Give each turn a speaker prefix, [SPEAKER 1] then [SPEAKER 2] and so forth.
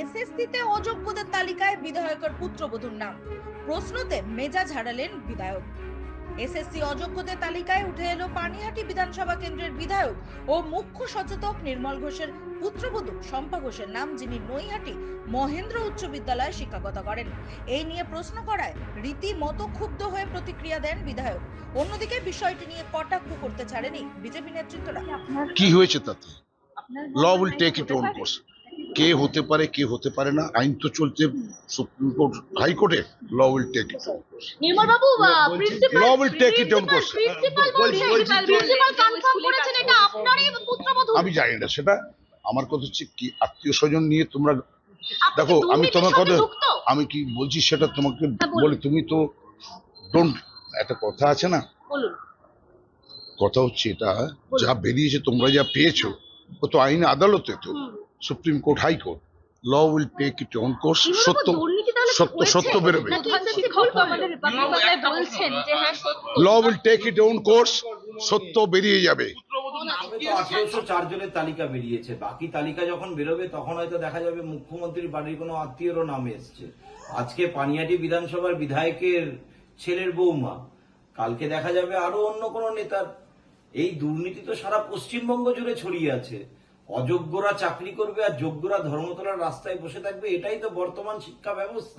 [SPEAKER 1] এসএসসিতে অযোগ্যদের তালিকায় বিধায়কের পুত্রবধূর নাম। প্রশ্নতে মেজাজ হারালেন বিধায়ক। এসএসসি অযোগ্যদের তালিকায় উঠে এলো পানিহাটি বিধানসভা কেন্দ্রের বিধায়ক ও মুখ্য সচেতক নির্মল ঘোষের পুত্রবধূ শম্পা ঘোষের নাম যিনি নৈহাটি মহেন্দ্র উচ্চ বিদ্যালয়ে শিক্ষকতা করেন। এই নিয়ে প্রশ্ন করায় রীতিমতো ক্ষুব্ধ হয়ে প্রতিক্রিয়া দেন বিধায়ক। অন্যদিকে বিষয়টি নিয়ে কটাক্ষ করতে ছাড়েনি বিজেপি নেতৃত্বরা।
[SPEAKER 2] কি হয়েছে তাতে? Law will take it on course কে হতে পারে কে হতে পারে না আইন তো চলছে সুপ্রিম কোর্ট হাইকোর্টে ল will take it
[SPEAKER 3] Nirmal Babu principal
[SPEAKER 2] Law will take it on course.
[SPEAKER 3] Principal বলছেন কনফার্ম করেছেন এটা আপনারই পুত্রবধূ।
[SPEAKER 2] আমি জানি না সেটা আমার কথা হচ্ছে কি আত্মীয় স্বজন নিয়ে তোমরা দেখো আমি তোমার কথা আমি কি বলছি সেটা তোমাকে
[SPEAKER 3] হ্যাঁ।
[SPEAKER 2] বলি তুমি তো ডোন্ট একটা কথা আছে না?
[SPEAKER 3] বলুন।
[SPEAKER 2] কথা হচ্ছে এটা যা বেরিয়েছে তোমরা যা পেয়েছ ও তো আইন আদালতে তো। Supreme court high court law will take it on course সত্য সত্য সত্য বেরোবে।
[SPEAKER 3] হ্যাঁ
[SPEAKER 2] law will take it on course সত্য বেরিয়ে যাবে।
[SPEAKER 4] জনের তালিকা বেরিয়েছে। বাকি তালিকা যখন বেরোবে তখন হয়তো দেখা যাবে মুখ্যমন্ত্রীর বাড়ির কোনো আত্মীয়রও নাম এসছে। আজকে পানিয়াটি বিধানসভার বিধায়কের ছেলের বৌমা কালকে দেখা যাবে আরও অন্য কোনো নেতার। এই দুর্নীতি তো সারা পশ্চিমবঙ্গ জুড়ে ছড়িয়ে আছে। অযোগ্যরা চাকরি করবে আর যোগ্যরা ধর্মতলার রাস্তায় বসে থাকবে এটাই তো বর্তমান শিক্ষা ব্যবস্থা।